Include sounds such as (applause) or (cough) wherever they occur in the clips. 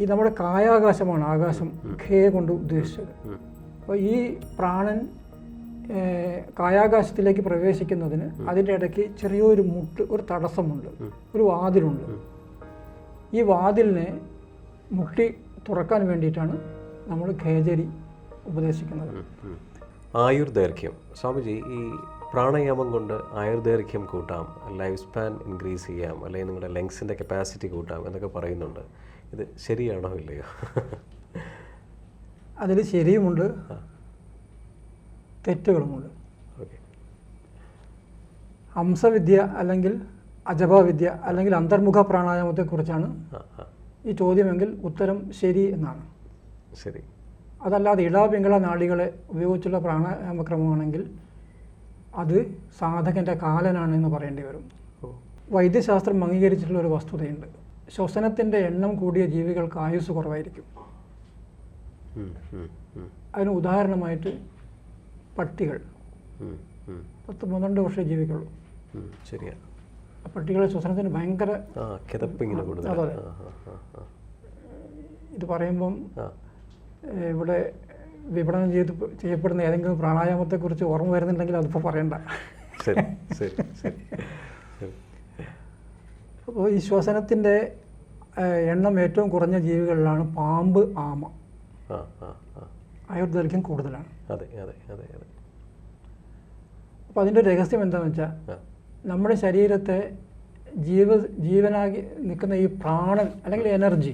ഈ നമ്മുടെ കായാകാശമാണ് ആകാശം ഖേ കൊണ്ട് ഉദ്ദേശിച്ചത്. അപ്പോൾ ഈ പ്രാണൻ കായാകാശത്തിലേക്ക് പ്രവേശിക്കുന്നതിന് അതിന്റെ ഇടയ്ക്ക് ചെറിയൊരു മുട്ട് ഒരു തടസ്സമുണ്ട്. ഒരു വാതിലുണ്ട്. ഈ വാതിലിനെ മുട്ടി തുറക്കാൻ വേണ്ടിയിട്ടാണ് നമ്മൾ ഖേജരി ഉപദേശിക്കുന്നത്. ആയുർദൈർഘ്യം. സ്വാമിജി ഈ പ്രാണായാമം കൊണ്ട് ആയുർദൈർഘ്യം കൂട്ടാം ലൈഫ് സ്പാൻ ഇൻക്രീസ് ചെയ്യാം അല്ലെങ്കിൽ നിങ്ങളുടെ ലങ്സിന്റെ കപ്പാസിറ്റി കൂട്ടാം എന്നൊക്കെ പറയുന്നുണ്ട്. ഇത് ശരിയാണോ ഇല്ലയോ? അതിൽ ശരിയുമുണ്ട്. തെറ്റുകളുമുണ്ട്. ഹംസവിദ്യ അല്ലെങ്കിൽ അജപവിദ്യ അല്ലെങ്കിൽ അന്തർമുഖ പ്രാണായാമത്തെക്കുറിച്ചാണ് ഈ ചോദ്യമെങ്കിൽ ഉത്തരം ശരി എന്നാണ്. ശരി. അതല്ലാതെ ഇള പിങ്കള നാളികളെ ഉപയോഗിച്ചുള്ള പ്രാണായാമക്രമമാണെങ്കിൽ അത് സാധകന്റെ കാലനാണെന്ന് പറയേണ്ടി വരും. വൈദ്യശാസ്ത്രം അംഗീകരിച്ചിട്ടുള്ള ഒരു വസ്തുതയുണ്ട്. ശ്വസനത്തിന്റെ എണ്ണം കൂടിയ ജീവികൾക്ക് ആയുസ് കുറവായിരിക്കും. അതിന് ഉദാഹരണമായിട്ട് പട്ടികൾ. പത്ത് പന്ത്രണ്ട് വർഷം ജീവിക്കുള്ളൂ. ശരിയാണ് പട്ടികളെ ശ്വസനത്തിന് ഭയങ്കര അതെ, ഇത് പറയുമ്പം ഇവിടെ വിപണനം ചെയ്ത് ചെയ്യപ്പെടുന്ന ഏതെങ്കിലും പ്രാണായാമത്തെക്കുറിച്ച് ഓർമ്മ വരുന്നുണ്ടെങ്കിൽ അതിപ്പോൾ പറയണ്ട. ശരി ശരി ശരി. അപ്പോൾ ഈ ശ്വസനത്തിന്റെ എണ്ണം ഏറ്റവും കുറഞ്ഞ ജീവികളിലാണ് പാമ്പ് ആമ. ആയുർദൈർഘ്യം കൂടുതലാണ്. അതെ അതെ അതെ അതെ. അപ്പോൾ അതിന്റെ രഹസ്യം എന്താണെന്ന് വെച്ചാൽ നമ്മുടെ ശരീരത്തെ ജീവ ജീവനാകി നിൽക്കുന്ന ഈ പ്രാണൻ അല്ലെങ്കിൽ എനർജി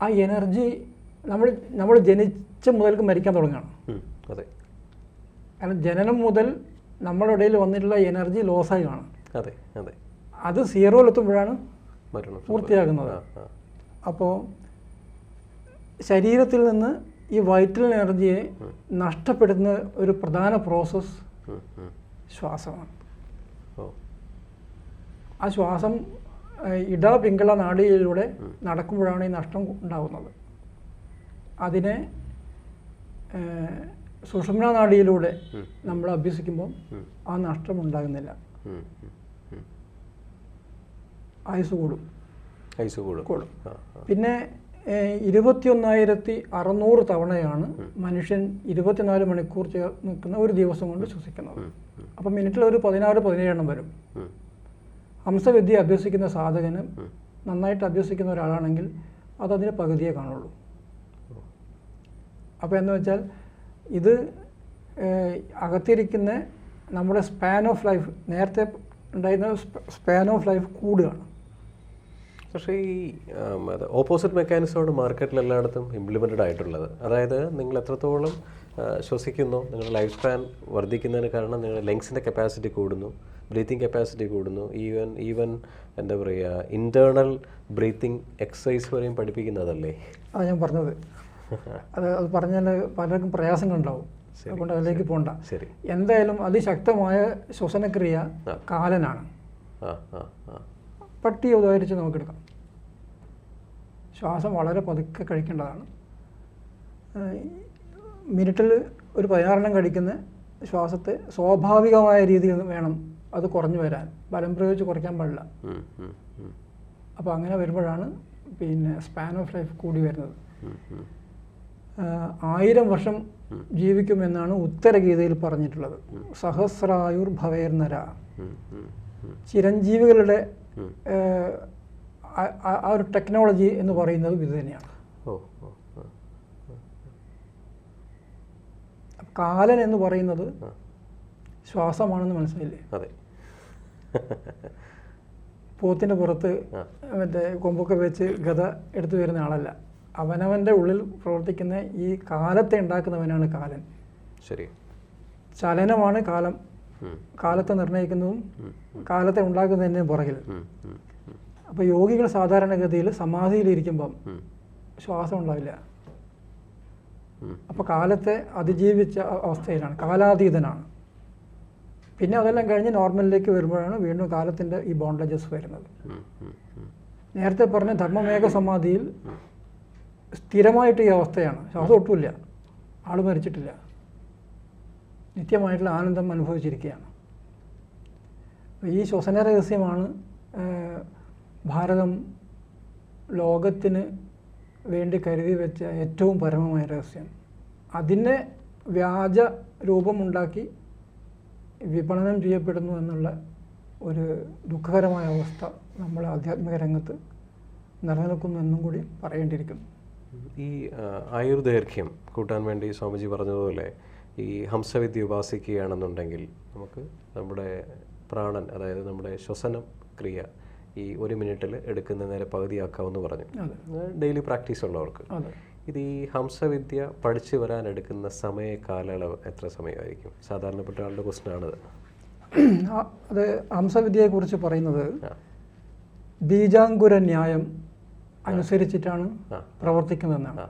ആ എനർജി നമ്മൾ നമ്മൾ ജനിച്ച മുതൽക്ക് മരിക്കാൻ തുടങ്ങുകയാണ്. അതെ. കാരണം ജനനം മുതൽ നമ്മുടെ ഇടയിൽ വന്നിട്ടുള്ള എനർജി ലോസായി കാണും. അതെ അതെ. അത് സീറോയിലെത്തുമ്പോഴാണ് പൂർത്തിയാകുന്നത്. അപ്പോൾ ശരീരത്തിൽ നിന്ന് ഈ വൈറ്റൽ എനർജിയെ നഷ്ടപ്പെടുന്ന ഒരു പ്രധാന പ്രോസസ്സ്. ശ്വാസമാണ്. ആ ശ്വാസം ഇട പിങ്കള നാടിയിലൂടെ നടക്കുമ്പോഴാണ് ഈ നഷ്ടം ഉണ്ടാകുന്നത്. അതിനെ സുഷുമ്ന നാഡിയിലൂടെ നമ്മൾ അഭ്യസിക്കുമ്പോൾ ആ നഷ്ടം ഉണ്ടാകുന്നില്ല. ആയുസ് കൂടും. ഐസ് കൂടും. കൂടും. പിന്നെ ഇരുപത്തിയൊന്നായിരത്തി അറുന്നൂറ് തവണയാണ് മനുഷ്യൻ ഇരുപത്തിനാല് മണിക്കൂർ ചേർ നിൽക്കുന്ന ഒരു ദിവസം കൊണ്ട് ശ്വസിക്കുന്നത്. അപ്പം മിനിറ്റിൽ ഒരു പതിനാറ് പതിനേഴെണ്ണം വരും. ഹംസവിദ്യ അഭ്യസിക്കുന്ന സാധകന് നന്നായിട്ട് അഭ്യസിക്കുന്ന ഒരാളാണെങ്കിൽ അതതിന്റെ പകുതിയേ കാണുള്ളൂ. അപ്പോൾ എന്ന് വെച്ചാൽ ഇത് അകത്തിരിക്കുന്ന നമ്മുടെ സ്പാൻ ഓഫ് ലൈഫ് നേരത്തെ ഉണ്ടായിരുന്ന സ്പാൻ ഓഫ് ലൈഫ് കൂടുകയാണ്. പക്ഷേ ഈ ഓപ്പോസിറ്റ് മെക്കാനിസമാണ് മാർക്കറ്റിൽ എല്ലായിടത്തും ഇംപ്ലിമെന്റഡ് ആയിട്ടുള്ളത്. അതായത് നിങ്ങൾ എത്രത്തോളം ശ്വസിക്കുന്നു നിങ്ങളുടെ ലൈഫ് സ്പാൻ വർദ്ധിക്കുന്നതിന് കാരണം നിങ്ങളുടെ ലങ്സിന്റെ കപ്പാസിറ്റി കൂടുന്നു ബ്രീത്തിങ് കപ്പാസിറ്റി കൂടുന്നു ഈവൻ ഈവൻ എന്താ പറയുക ഇന്റേർണൽ ബ്രീത്തിങ് എക്സസൈസ് വരെയും പഠിപ്പിക്കുന്നതല്ലേ? ആ ഞാൻ പറഞ്ഞത്. അത് അത് പറഞ്ഞാൽ പലർക്കും പ്രയാസങ്ങളുണ്ടാവും. ഉണ്ടാവും അതുകൊണ്ട് അതിലേക്ക് പോകണ്ട ശരി. എന്തായാലും അതിശക്തമായ ശ്വസനക്രിയ. കാലനാണ്. ആ ആ ആ. പട്ടിയെ ഉദാഹരിച്ച് നമുക്കെടുക്കാം ശ്വാസം വളരെ പതുക്കെ കഴിക്കേണ്ടതാണ്. മിനിറ്റിൽ ഒരു പതിനാറെണ്ണം കഴിക്കുന്ന ശ്വാസത്തെ സ്വാഭാവികമായ രീതിയിൽ വേണം അത് കുറഞ്ഞു വരാൻ. ബലം പ്രയോഗിച്ച് കുറയ്ക്കാൻ പാടില്ല. അപ്പോൾ അങ്ങനെ വരുമ്പോഴാണ് പിന്നെ സ്പാൻ ഓഫ് ലൈഫ് കൂടി വരുന്നത്. ആയിരം വർഷം ജീവിക്കുമെന്നാണ് ഉത്തരഗീതയിൽ പറഞ്ഞിട്ടുള്ളത്. സഹസ്രായുർ ഭവേർനര ചിരഞ്ജീവികളുടെ ആ- ഒരു ടെക്നോളജി എന്ന് പറയുന്നത് ഇത് തന്നെയാണ്. കാലൻ എന്ന് പറയുന്നത്. ശ്വാസമാണെന്ന് മനസ്സിലായില്ലേ? അതെ. (laughs) പോത്തിന്റെ പുറത്ത്. മറ്റേ കൊമ്പൊക്കെ വെച്ച് ഗത എടുത്തു വരുന്ന ആളല്ല. അവനവന്റെ ഉള്ളിൽ പ്രവർത്തിക്കുന്ന ഈ കാലത്തെ ഉണ്ടാക്കുന്നവനാണ് കാലൻ. ശരി. ചലനമാണ് കാലം. കാലത്തെ നിർണയിക്കുന്നതും കാലത്തെ ഉണ്ടാക്കുന്നതിന് പുറകിൽ. അപ്പോൾ യോഗികൾ സാധാരണഗതിയിൽ സമാധിയിലിരിക്കുമ്പം ശ്വാസം ഉണ്ടാവില്ല. അപ്പോൾ കാലത്തെ അതിജീവിച്ച അവസ്ഥയിലാണ് കാലാതീതനാണ്. പിന്നെ അതെല്ലാം കഴിഞ്ഞ് നോർമലിലേക്ക് വരുമ്പോഴാണ് വീണ്ടും കാലത്തിന്റെ ഈ ബോണ്ടേജസ് വരുന്നത്. നേരത്തെ പറഞ്ഞ ധർമ്മമേഘ സമാധിയിൽ സ്ഥിരമായിട്ട് ഈ അവസ്ഥയാണ്. ശ്വാസം ഒട്ടുമില്ല. ആൾ മരിച്ചിട്ടില്ല. നിത്യമായിട്ടുള്ള ആനന്ദം അനുഭവിച്ചിരിക്കുകയാണ്. ഈ ശ്വസന രഹസ്യമാണ് ഭാരതം ലോകത്തിന് വേണ്ടി കരുതി വെച്ച ഏറ്റവും പരമമായ രഹസ്യം. അതിനെ വ്യാജ രൂപമുണ്ടാക്കി വിപണനം ചെയ്യപ്പെടുന്നു എന്നുള്ള ഒരു ദുഃഖകരമായ അവസ്ഥ നമ്മൾ ആധ്യാത്മിക രംഗത്ത് നിലനിൽക്കുന്നു എന്നും കൂടി പറയേണ്ടിയിരിക്കുന്നു. ഈ ആയുർദൈർഘ്യം കൂട്ടാൻ വേണ്ടി സ്വാമിജി പറഞ്ഞതുപോലെ ഈ ഹംസവിദ്യ ഉപാസിക്കുകയാണെന്നുണ്ടെങ്കിൽ നമുക്ക് നമ്മുടെ പ്രാണൻ അതായത് നമ്മുടെ ശ്വസനം ക്രിയ ഈ ഒരു മിനിറ്റിൽ എടുക്കുന്ന നേരെ പകുതിയാക്കാമെന്ന് പറഞ്ഞു. ഡെയിലി പ്രാക്ടീസ് ഉള്ളവർക്ക്. ഇത് ഈ ഹംസവിദ്യ പഠിച്ചു വരാൻ എടുക്കുന്ന സമയ കാലയളവ് എത്ര സമയമായിരിക്കും? സാധാരണപ്പെട്ട ആളുടെ ക്വസ്റ്റനാണത് അത് ഹംസവിദ്യയെക്കുറിച്ച് പറയുന്നത് ബീജാങ്കുര ന്യായം അനുസരിച്ചിട്ടാണ്. പ്രവർത്തിക്കുന്നതെന്നാണ്.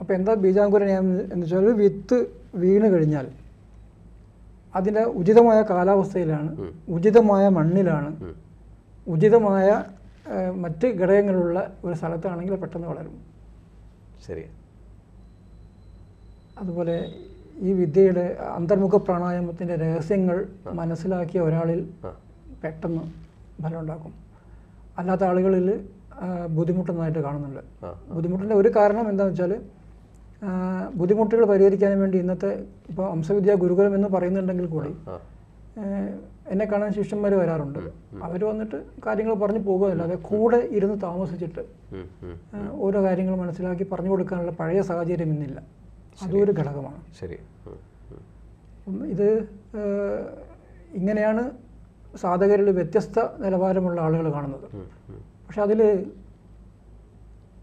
അപ്പോൾ എന്താ ബീജാങ്കുര നിയമം എന്ന് വെച്ചാൽ ഒരു വിത്ത് വീണ് കഴിഞ്ഞാൽ അതിന്റെ ഉചിതമായ കാലാവസ്ഥയിലാണ്. ഉചിതമായ മണ്ണിലാണ്. ഉചിതമായ മറ്റ് ഘടകങ്ങളുള്ള ഒരു സ്ഥലത്താണെങ്കിൽ പെട്ടെന്ന് വളരും. ശരി. അതുപോലെ ഈ വിദ്യയുടെ അന്തർമുഖ പ്രാണായാമത്തിന്റെ രഹസ്യങ്ങൾ മനസ്സിലാക്കിയ ഒരാളിൽ പെട്ടെന്ന് ഫലം ഉണ്ടാക്കും അല്ലാത്ത ആളുകളിൽ ബുദ്ധിമുട്ടുന്നതായിട്ട് കാണുന്നുണ്ട്. ബുദ്ധിമുട്ടിന്റെ ഒരു കാരണം എന്താണെന്ന് വെച്ചാൽ ബുദ്ധിമുട്ടുകൾ പരിഹരിക്കാൻ വേണ്ടി ഇന്നത്തെ ഇപ്പോൾ അംശവിദ്യ ഗുരുകുലം എന്ന് പറയുന്നുണ്ടെങ്കിൽ കൂടി എന്നെ കാണാൻ ശിഷ്യന്മാർ വരാറുണ്ട്. അവർ വന്നിട്ട് കാര്യങ്ങൾ പറഞ്ഞു പോകുകയല്ലാതെ കൂടെ ഇരുന്ന് താമസിച്ചിട്ട് ഓരോ കാര്യങ്ങൾ മനസ്സിലാക്കി പറഞ്ഞു കൊടുക്കാനുള്ള പഴയ സാഹചര്യം ഇന്നില്ല. അതൊരു ഘടകമാണ്. ശരി. ഇത് ഇങ്ങനെയാണ് സാധകരിൽ വ്യത്യസ്ത നിലവാരമുള്ള ആളുകൾ കാണുന്നത്. പക്ഷെ അതിൽ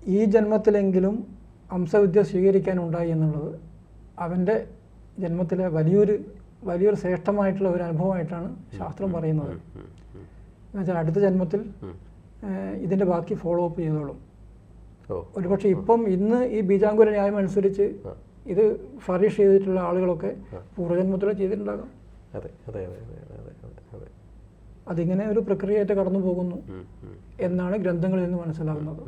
ഈ ജന്മത്തിലെങ്കിലും ഹംസവിദ്യ സ്വീകരിക്കാനുണ്ടായി എന്നുള്ളത് അവന്റെ ജന്മത്തിലെ വലിയൊരു വലിയൊരു ശ്രേഷ്ഠമായിട്ടുള്ള ഒരു അനുഭവമായിട്ടാണ് ശാസ്ത്രം പറയുന്നത്. എന്നുവെച്ചാൽ അടുത്ത ജന്മത്തിൽ. ഇതിന്റെ ബാക്കി ഫോളോ അപ്പ് ചെയ്തോളും. ഒരുപക്ഷെ ഇപ്പം ഇന്ന് ഈ ബീജാങ്കുര ന്യായം അനുസരിച്ച് ഇത് ഫറിഷ് ചെയ്തിട്ടുള്ള ആളുകളൊക്കെ പൂർവജന്മത്തിൽ ചെയ്തിട്ടുണ്ടാകാം. അതെ അതെ അതെ അതെ അതെ അതെ അതെ അതിങ്ങനെ ഒരു പ്രക്രിയയായിട്ട് കടന്നു പോകുന്നു. എന്നാണ് ഗ്രന്ഥങ്ങളിൽ നിന്ന് മനസ്സിലാകുന്നത്.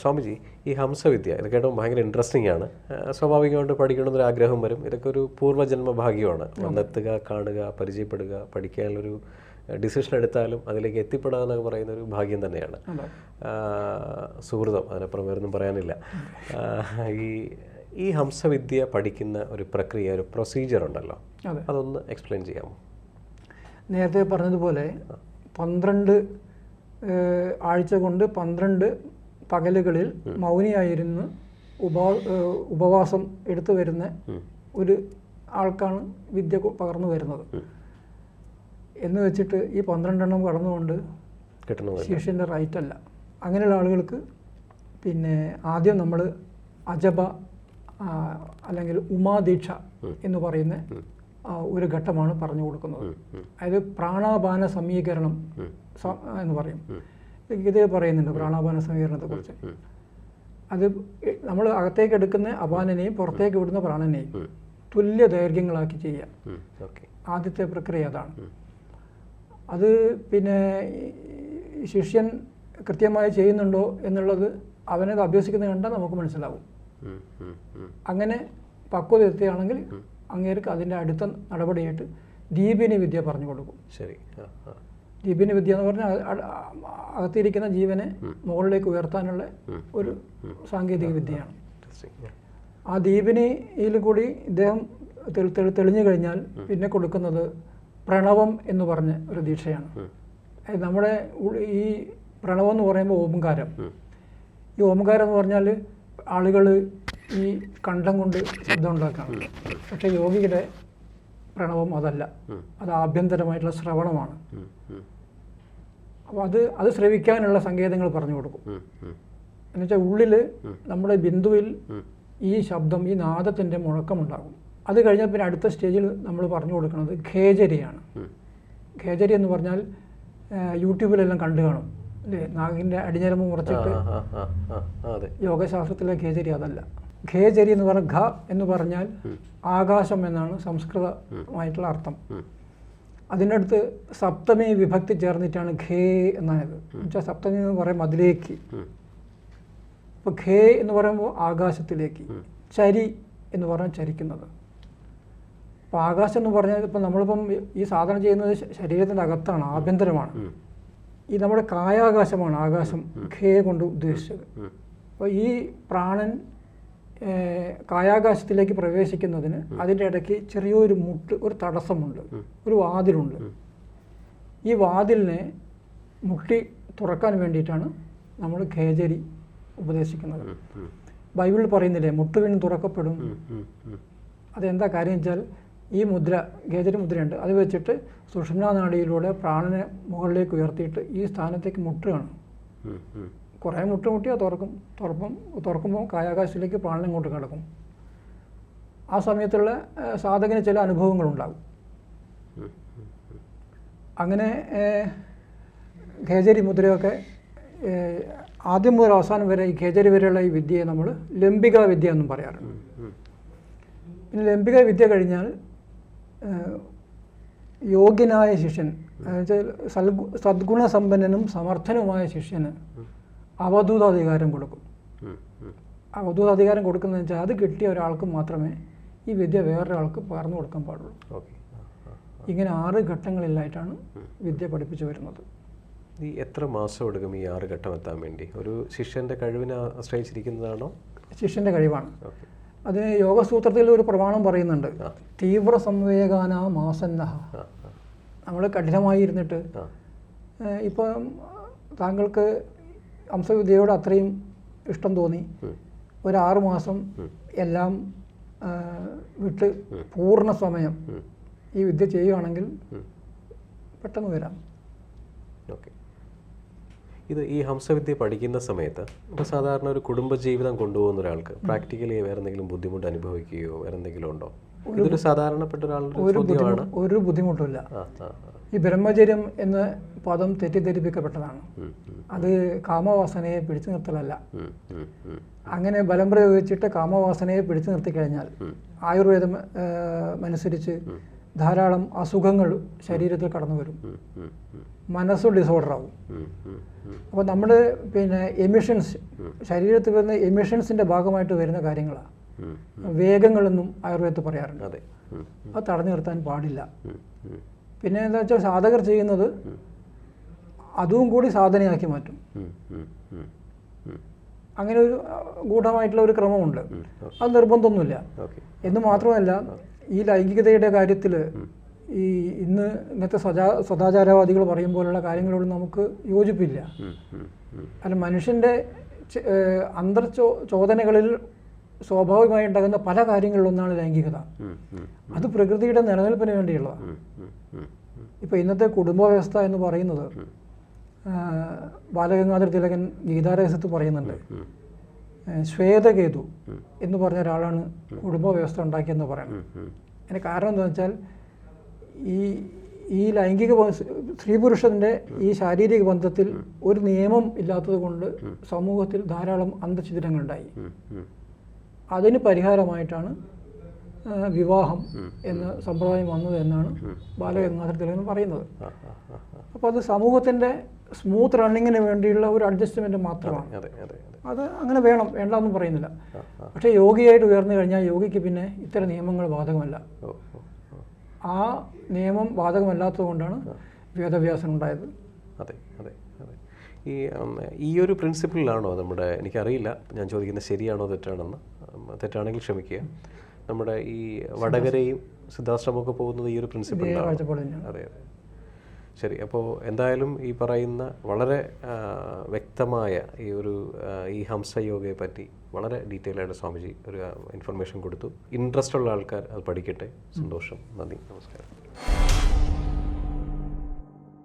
സ്വാമിജി ഈ ഹംസവിദ്യ ഇത് കേട്ടോ ഭയങ്കര ഇൻട്രസ്റ്റിംഗ് ആണ്. സ്വാഭാവികമായിട്ട് പഠിക്കണമെന്നൊരു ആഗ്രഹം വരും. ഇതൊക്കെ ഒരു പൂർവജന്മ ഭാഗ്യമാണ്. വന്നെത്തുക കാണുക പരിചയപ്പെടുക പഠിക്കാനുള്ളൊരു ഡിസിഷൻ എടുത്താലും അതിലേക്ക് എത്തിപ്പെടുക എന്നൊക്കെ പറയുന്ന ഒരു ഭാഗ്യം തന്നെയാണ് സുഹൃതം അതിനപ്പുറം വേറൊന്നും പറയാനില്ല. ഈ ഈ ഹംസവിദ്യ പഠിക്കുന്ന ഒരു പ്രക്രിയ ഒരു പ്രൊസീജിയർ ഉണ്ടല്ലോ. അതൊന്ന് എക്സ്പ്ലെയിൻ ചെയ്യാമോ? നേരത്തെ പറഞ്ഞതുപോലെ പന്ത്രണ്ട് ആഴ്ച കൊണ്ട് പന്ത്രണ്ട് പകലുകളിൽ മൗനിയായിരുന്നു ഉപവാ ഉപവാസം എടുത്തു വരുന്ന ഒരു ആൾക്കാണ് വിദ്യ പകർന്നു വരുന്നത്. എന്ന് വെച്ചിട്ട് ഈ പന്ത്രണ്ടെണ്ണം കടന്നുകൊണ്ട് ശിഷ്യന്റെ റൈറ്റ് അല്ല. അങ്ങനെയുള്ള ആളുകൾക്ക് പിന്നെ ആദ്യം നമ്മൾ അജബ അല്ലെങ്കിൽ ഉമാദീക്ഷ എന്ന് പറയുന്ന ഒരു ഘട്ടമാണ് പറഞ്ഞു കൊടുക്കുന്നത്. അതായത് പ്രാണാപാന സമീകരണം എന്ന് പറയും. ഇത് പറയുന്നുണ്ട് പ്രാണാപാന സമീകരണത്തെക്കുറിച്ച്. കുറിച്ച് അത് നമ്മൾ അകത്തേക്ക് എടുക്കുന്ന അപാനനെയും പുറത്തേക്ക് വിടുന്ന പ്രാണനെയും തുല്യ ദൈർഘ്യങ്ങളാക്കി ചെയ്യുക. ആദ്യത്തെ പ്രക്രിയ അതാണ്. അത് പിന്നെ ശിഷ്യൻ കൃത്യമായി ചെയ്യുന്നുണ്ടോ എന്നുള്ളത് അവനത് അഭ്യസിക്കുന്നത് കണ്ടാൽ നമുക്ക് മനസ്സിലാവും. അങ്ങനെ പക്വത എത്തുകയാണെങ്കിൽ അങ്ങേർക്ക് അതിന്റെ അടുത്ത നടപടിയായിട്ട് ദീപിനി വിദ്യ പറഞ്ഞു കൊടുക്കും. ശരി. ആ വിദ്യ എന്ന് പറഞ്ഞാൽ അകത്തിരിക്കുന്ന ജീവനെ മുകളിലേക്ക് ഉയർത്താനുള്ള ഒരു സാങ്കേതിക വിദ്യയാണ്. ആ ദീപിനിയിൽ കൂടി ഇദ്ദേഹം തെളി- തെളി- തെളിഞ്ഞു കഴിഞ്ഞാൽ പിന്നെ കൊടുക്കുന്നത് പ്രണവം എന്ന് പറഞ്ഞ ഒരു ദീക്ഷയാണ്. നമ്മുടെ ഈ പ്രണവം എന്ന് പറയുമ്പോൾ ഓംകാരം. ഈ ഓംകാരം എന്ന് പറഞ്ഞാൽ ആളുകൾ ഈ കണ്ഠം കൊണ്ട് ശബ്ദം ഉണ്ടാക്കാം പക്ഷേ യോഗിയുടെ പ്രണവം അതല്ല. അത് ആഭ്യന്തരമായിട്ടുള്ള ശ്രവണമാണ്. അപ്പോൾ അത് അത് ശ്രവിക്കാനുള്ള സങ്കേതങ്ങൾ പറഞ്ഞു കൊടുക്കും. എന്നുവെച്ചാൽ ഉള്ളിൽ നമ്മുടെ ബിന്ദുവിൽ ഈ ശബ്ദം ഈ നാദത്തിന്റെ മുഴക്കമുണ്ടാകും. അത് കഴിഞ്ഞാൽ പിന്നെ അടുത്ത സ്റ്റേജിൽ നമ്മൾ പറഞ്ഞു കൊടുക്കുന്നത് ഖേജരിയാണ്. ഖേജരി എന്ന് പറഞ്ഞാൽ യൂട്യൂബിലെല്ലാം കണ്ടു കാണും. അല്ലേ നാഗിന്റെ അടിഞ്ഞരമ്പ് മുറച്ചിട്ട് യോഗശാസ്ത്രത്തിലെ ഖേജരി അതല്ല. ഖേജരി എന്ന് പറഞ്ഞ ഘ എന്ന് പറഞ്ഞാൽ ആകാശം എന്നാണ് സംസ്കൃതമായിട്ടുള്ള അർത്ഥം. അതിനടുത്ത് സപ്തമി വിഭക്തി ചേർന്നിട്ടാണ് ഖേ എന്നായത്. എന്നുവെച്ചാൽ സപ്തമി എന്ന് പറയുമ്പോൾ അതിലേക്ക് ഇപ്പോൾ ഖേ എന്ന് പറയുമ്പോൾ ആകാശത്തിലേക്ക്. ചരി എന്ന് പറഞ്ഞാൽ ചരിക്കുന്നത്. അപ്പോൾ ആകാശം എന്ന് പറഞ്ഞാൽ ഇപ്പം നമ്മളിപ്പം ഈ സാധനം ചെയ്യുന്നത് ശരീരത്തിന്റെ അകത്താണ് ആഭ്യന്തരമാണ്. ഈ നമ്മുടെ കായാകാശമാണ് ആകാശം ഖേ കൊണ്ട് ഉദ്ദേശിച്ചത്. അപ്പോൾ ഈ പ്രാണൻ കായാകാശത്തിലേക്ക് പ്രവേശിക്കുന്നതിന് അതിന്റെ ഇടയ്ക്ക് ചെറിയൊരു മുട്ട് ഒരു തടസ്സമുണ്ട് ഒരു വാതിലുണ്ട് ഈ വാതിലിനെ മുട്ടി തുറക്കാൻ വേണ്ടിയിട്ടാണ് നമ്മൾ ഖേജരി ഉപദേശിക്കുന്നത്. ബൈബിളിൽ പറയുന്നില്ലേ മുട്ടുവിന് തുറക്കപ്പെടും ഉം. ഉം. ഉം. അതെന്താ കാര്യം വെച്ചാൽ ഈ മുദ്ര ഗേജരി മുദ്രയുണ്ട് അത് വെച്ചിട്ട് സുഷുമ്നാ നാടിയിലൂടെ പ്രാണനെ മുകളിലേക്ക് ഉയർത്തിയിട്ട് ഈ സ്ഥാനത്തേക്ക് മുട്ടുകയാണ്. കുറേ മുട്ടുമുട്ടിയാൽ തുറക്കും തുറപ്പം തുറക്കുമ്പോൾ കായാകാശത്തിലേക്ക് പ്രാണനം ഇങ്ങോട്ട് കിടക്കും ആ സമയത്തുള്ള സാധകന് ചില അനുഭവങ്ങളുണ്ടാകും. അങ്ങനെ ഖേജരി മുദ്രയൊക്കെ ആദ്യം മുതൽ അവസാനം വരെ ഈ ഖേജരി വരെയുള്ള ഈ വിദ്യയെ നമ്മൾ ലംബിക വിദ്യ എന്നും പറയാറുണ്ട്. പിന്നെ ലംബിക വിദ്യ കഴിഞ്ഞാൽ യോഗ്യനായ ശിഷ്യൻ എന്നുവെച്ചാൽ സദ്ഗുണസമ്പന്നനും സമർത്ഥനുമായ ശിഷ്യന് അവധൂതാധികാരം കൊടുക്കും. അവധൂത അധികാരം കൊടുക്കുന്നതെന്ന് വെച്ചാൽ അത് കിട്ടിയ ഒരാൾക്ക് മാത്രമേ ഈ വിദ്യ വേറൊരാൾക്ക് പകർന്നു കൊടുക്കാൻ പാടുള്ളൂ. ഇങ്ങനെ ആറ് ഘട്ടങ്ങളിലായിട്ടാണ് വിദ്യ പഠിപ്പിച്ചു വരുന്നത്. ഈ എത്ര മാസം എടുക്കും ഈ ആറ് ഘട്ടം എത്താൻ വേണ്ടി? ഒരു ശിഷ്യന്റെ കഴിവിനെ ആശ്രയിച്ചിരിക്കുന്നതാണോ? ശിഷ്യന്റെ കഴിവാണ്. അതിന് യോഗസൂത്രത്തിൽ ഒരു പ്രമാണം പറയുന്നുണ്ട്. തീവ്ര സംവേഗാന മാസന്നഹ. ആ നമ്മൾ കഠിനമായി ഇരുന്നിട്ട് ഇപ്പം താങ്കൾക്ക് ഹംസവിദ്യയോട് അത്രയും ഇഷ്ടം തോന്നി. ഒരു ആറു മാസം എല്ലാം വിട്ട് പൂർണ സമയം ഈ വിദ്യ ചെയ്യുകയാണെങ്കിൽ. പെട്ടെന്ന് വരാം. ഓക്കെ. ഇത് ഈ ഹംസവിദ്യ പഠിക്കുന്ന സമയത്ത് ഇപ്പോൾ സാധാരണ ഒരു കുടുംബജീവിതം കൊണ്ടുപോകുന്ന ഒരാൾക്ക് പ്രാക്ടിക്കലി വേറെ എന്തെങ്കിലും ബുദ്ധിമുട്ട് അനുഭവിക്കുകയോ വേറെ എന്തെങ്കിലും ഉണ്ടോ? ഇതൊരു സാധാരണപ്പെട്ട ഒരാളുടെ ഒരു ബുദ്ധിമുട്ടില്ല. ഈ ബ്രഹ്മചര്യം എന്ന പദം തെറ്റിദ്ധരിപ്പിക്കപ്പെട്ടതാണ്. അത് കാമവാസനയെ പിടിച്ചു നിർത്തലല്ല. അങ്ങനെ ബലം പ്രയോഗിച്ചിട്ട് കാമവാസനയെ പിടിച്ചു നിർത്തി കഴിഞ്ഞാൽ ആയുർവേദം മനുസരിച്ച് അനുസരിച്ച് ധാരാളം അസുഖങ്ങൾ ശരീരത്തിൽ കടന്നു വരും മനസ്സ് ഡിസോർഡർ ആവും. അപ്പോൾ നമ്മൾ പിന്നെ എമിഷൻസ് ശരീരത്തിൽ വരുന്ന എമിഷൻസിന്റെ ഭാഗമായിട്ട് വരുന്ന കാര്യങ്ങളാണ് വേഗങ്ങളെന്നും ആയുർവേദത്തിൽ പറയാറുണ്ട്. അതെ. അത് തടഞ്ഞു നിർത്താൻ പാടില്ല. പിന്നെ എന്താ വെച്ചാൽ സാധകർ ചെയ്യുന്നത് അതും കൂടി സാധനയാക്കി മാറ്റും. അങ്ങനെ ഒരു ഗൂഢമായിട്ടുള്ള ഒരു ക്രമമുണ്ട്. അത് നിർബന്ധമൊന്നുമില്ല. എന്ന് മാത്രമല്ല ഈ ലൈംഗികതയുടെ കാര്യത്തിൽ ഈ ഇന്ന് ഇന്നത്തെ സ്വജാ സദാചാരവാദികൾ പറയും പോലുള്ള കാര്യങ്ങളോട് നമുക്ക് യോജിപ്പില്ല. അല്ല മനുഷ്യന്റെ അന്തർ ചോ ചോദനകളിൽ സ്വാഭാവികമായി ഉണ്ടാകുന്ന പല കാര്യങ്ങളിലൊന്നാണ് ലൈംഗികത. അത് പ്രകൃതിയുടെ നിലനിൽപ്പിന് വേണ്ടിയുള്ളതാണ്. ഇപ്പോൾ ഇന്നത്തെ കുടുംബ വ്യവസ്ഥ എന്ന് പറയുന്നത് ബാലഗംഗാധര തിലകൻ ഗീതാരഹസ്യത്ത് പറയുന്നുണ്ട്. ശ്വേതകേതു എന്ന് പറഞ്ഞ ഒരാളാണ് കുടുംബ വ്യവസ്ഥ ഉണ്ടാക്കിയെന്ന് പറയുന്നത്. അതിന് കാരണം എന്താണെന്ന് വെച്ചാൽ ഈ ഈ ലൈംഗിക സ്ത്രീ പുരുഷന്റെ ഈ ശാരീരിക ബന്ധത്തിൽ ഒരു നിയമം ഇല്ലാത്തത് കൊണ്ട് സമൂഹത്തിൽ ധാരാളം ഉം. അതിന് പരിഹാരമായിട്ടാണ് വിവാഹം എന്ന സമ്പ്രദായം വന്നത് എന്നാണ് ബാലഗംഗാധര തിലകൻ പറയുന്നത്. അപ്പോൾ അത് സമൂഹത്തിന്റെ സ്മൂത്ത് റണ്ണിങ്ങിന് വേണ്ടിയുള്ള ഒരു അഡ്ജസ്റ്റ്മെന്റ് മാത്രമാണ്. അതെ അങ്ങനെ വേണം വേണ്ടെന്നും പറയുന്നില്ല. പക്ഷേ യോഗിയായിട്ട് ഉയർന്നു കഴിഞ്ഞാൽ യോഗിക്ക് പിന്നെ ഇത്തരം നിയമങ്ങൾ ബാധകമല്ല. ആ നിയമം ബാധകമല്ലാത്തത് കൊണ്ടാണ് വേദവ്യാസൻ ഉണ്ടായത്. അതെ അതെ അതെ. ഈ ഈ ഒരു പ്രിൻസിപ്പിളിലാണോ നമ്മുടെ എനിക്കറിയില്ല. ഞാൻ ചോദിക്കുന്നത് ശരിയാണോ തെറ്റാണെന്ന്. തെറ്റാണെങ്കിൽ ക്ഷമിക്കുക. നമ്മുടെ ഈ വടകരയും സിദ്ധാശ്രമമൊക്കെ പോകുന്നത് ഈ ഒരു പ്രിൻസിപ്പിളിലാണ് കാഴ്ചപ്പാട് അതെ അതെ. ശരി അപ്പോൾ എന്തായാലും ഈ പറയുന്ന വളരെ വ്യക്തമായ ഈ ഒരു ഈ ഹംസയോഗയെ പറ്റി വളരെ ഡീറ്റെയിൽ ആയിട്ട് സ്വാമിജി ഒരു ഇൻഫർമേഷൻ കൊടുത്തു. ഇൻട്രസ്റ്റ് ഉള്ള ആൾക്കാർ അത് പഠിക്കട്ടെ. സന്തോഷം. നന്ദി. നമസ്കാരം.